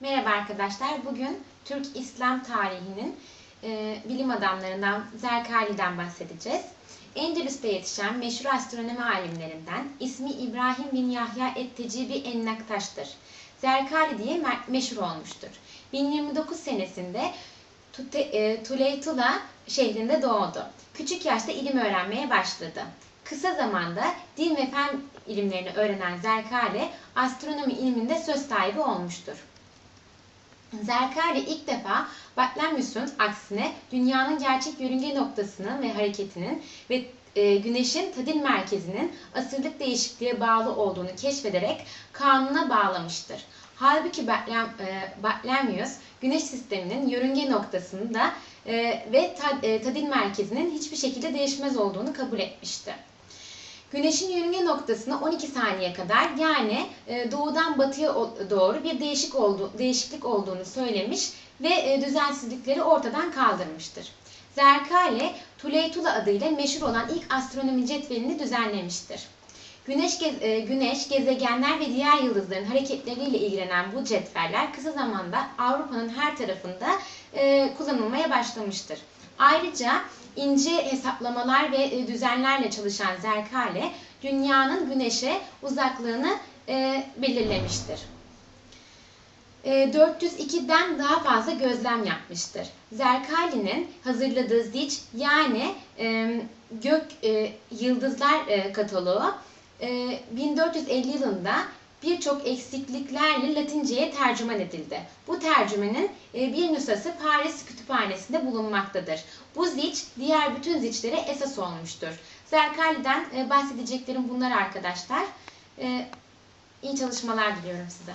Merhaba arkadaşlar. Bugün Türk İslam tarihinin e, bilim adamlarından Zerkali'den bahsedeceğiz. Endülüs'te yetişen meşhur astronomi alimlerinden ismi İbrahim bin Yahya et-Tecibi Ennaktaş'tır. Zerkali diye me- meşhur olmuştur. 1029 senesinde Tute, e, Tuleytula şehrinde doğdu. Küçük yaşta ilim öğrenmeye başladı. Kısa zamanda din ve fen ilimlerini öğrenen Zerkali astronomi ilminde söz sahibi olmuştur. Zerkali ilk defa Batlamyus'un aksine dünyanın gerçek yörünge noktasının ve hareketinin ve e, güneşin tadil merkezinin asırlık değişikliğe bağlı olduğunu keşfederek kanuna bağlamıştır. Halbuki Batlamyus güneş sisteminin yörünge noktasında e, ve e, tadil merkezinin hiçbir şekilde değişmez olduğunu kabul etmişti. Güneşin yörünge noktasına 12 saniye kadar yani e, doğudan batıya doğru bir değişik oldu, değişiklik olduğunu söylemiş ve e, düzensizlikleri ortadan kaldırmıştır. Zerkali, Tuleytula adıyla meşhur olan ilk astronomi cetvelini düzenlemiştir. Güneş, e, güneş, gezegenler ve diğer yıldızların hareketleriyle ilgilenen bu cetveller kısa zamanda Avrupa'nın her tarafında kullanılmaya başlamıştır. Ayrıca ince hesaplamalar ve e, düzenlerle çalışan Zerkale, dünyanın güneşe uzaklığını e, belirlemiştir. E, 402'den daha fazla gözlem yapmıştır. Zerkali'nin hazırladığı ziç yani e, gök e, yıldızlar e, kataloğu e, 1450 yılında birçok eksikliklerle Latinceye tercüman edildi. Bu tercümenin e, bir nüshası Paris Kütüphanesi'nde bulunmaktadır. Bu ziç diğer bütün ziçlere esas olmuştur. Zerkali'den e, bahsedeceklerim bunlar arkadaşlar. E, iyi çalışmalar diliyorum size.